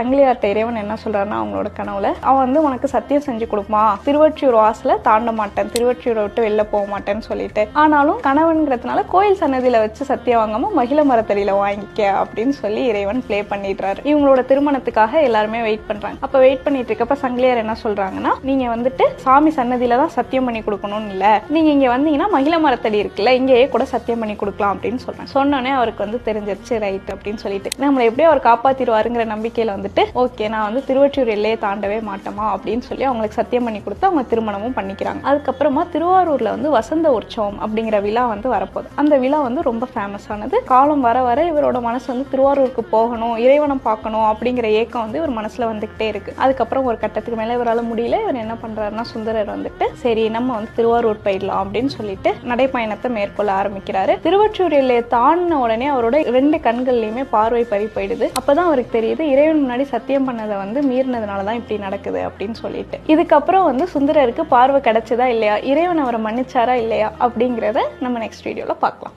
சங்கிலியார்ட்ட இறைவன் என்ன சொல்கிறான்னா அவங்களோட கனவுல அவன் வந்து உனக்கு சத்தியம் செஞ்சு கொடுப்பா திருவற்றியூர் வாசல தாண்ட மாட்டேன் திருவற்றியூரை விட்டு வெளில போக மாட்டேன்னு சொல்லிட்டு. ஆனாலும் கணவன்கிறதுனால கோயில் சன்னதியில வச்சு சத்தியம் வாங்காம மகிழ மரத்தடியில வாங்கிக்க அப்படின்னு சொல்லி இறைவன் ப்ளே பண்ணிடுறாரு. இவங்களோட திருமணத்துக்காக எல்லாருமே வெயிட் பண்றாங்க. அப்ப வெயிட் பண்ணிட்டு இருக்கப்ப சங்கிலியார் என்ன சொல்றாங்கன்னா நீங்க வந்துட்டு சாமி சன்னதியில தான் சத்தியம் பண்ணி கொடுக்கணும்னு இல்ல. நீங்க இங்க வந்தீங்கன்னா மகிழ மரத்தடி இருக்குல்ல இங்கேயே கூட சத்தியம் பண்ணி கொடுக்கலாம் அப்படின்னு சொல்றேன் சொன்னோடனே அவருக்கு வந்து தெரிஞ்சிருச்சு ரைட் அப்படின்னு சொல்லிட்டு. நம்மளை எப்படியோ அவர் காப்பாத்திடுவாருங்கிற நம்பிக்கையில வந்துட்டு ஓகே நான் வந்து திருவொற்றியூர் எல்லையை தாண்டவே மாட்டோமா அப்படின்னு சொல்லி அவங்களுக்கு சத்தியம் பண்ணி கொடுத்து அவங்க திருமணமும் பண்ணிக்கிறாங்க. அதுக்கப்புறமா திருவாரூர்ல வந்து வசந்த உற்சவம் அப்படிங்கிற விழா வந்து வரப்போகுது. அந்த விழா வந்து ரொம்ப ஃபேமஸ் ஆனது. காலம் வர வர இவரோட மனசு வந்து திருவாரூருக்கு போகணும் இறைவனம் பார்க்கணும் அப்படிங்கிற ஏக்கம் வந்து இவர் மனசுல வந்துகிட்டே இருக்கு. அதுக்கப்புறம் ஒரு கட்டத்துக்கு மேல இவரால் முடியல. இவர் என்ன பண்றாருன்னா சுந்தரர் வந்துட்டு சரி நம்ம வந்து திருவாரூர் போயிடலாம் அப்படின்னு சொல்லிட்டு நடைப்பயணத்தை மேற்கொள்ள ஆரம்பிக்கிறாரு. திருவொற்றியூர் எல்லையை தாண்டின உடனே அவரோட ரெண்டு கண்கள்லயுமே பார்வை பறி போயிடுது. அப்பதான் அவருக்கு தெரியுது இறைவன் முன்னாடி சத்தியம் பண்ணதை வந்து மீறினதுனால தான் இப்படி நடக்குது அப்படின்னு சொல்லிட்டு. இதுக்கப்புறம் வந்து சுந்தரருக்கு பார்வை கிடைச்சதா இல்லையா? இறைவன் அவரை மன்னிச்சாரா இல்லையா? அப்படிங்கிறத நம்ம நெக்ஸ்ட் வீடியோவில் பார்க்கலாம்.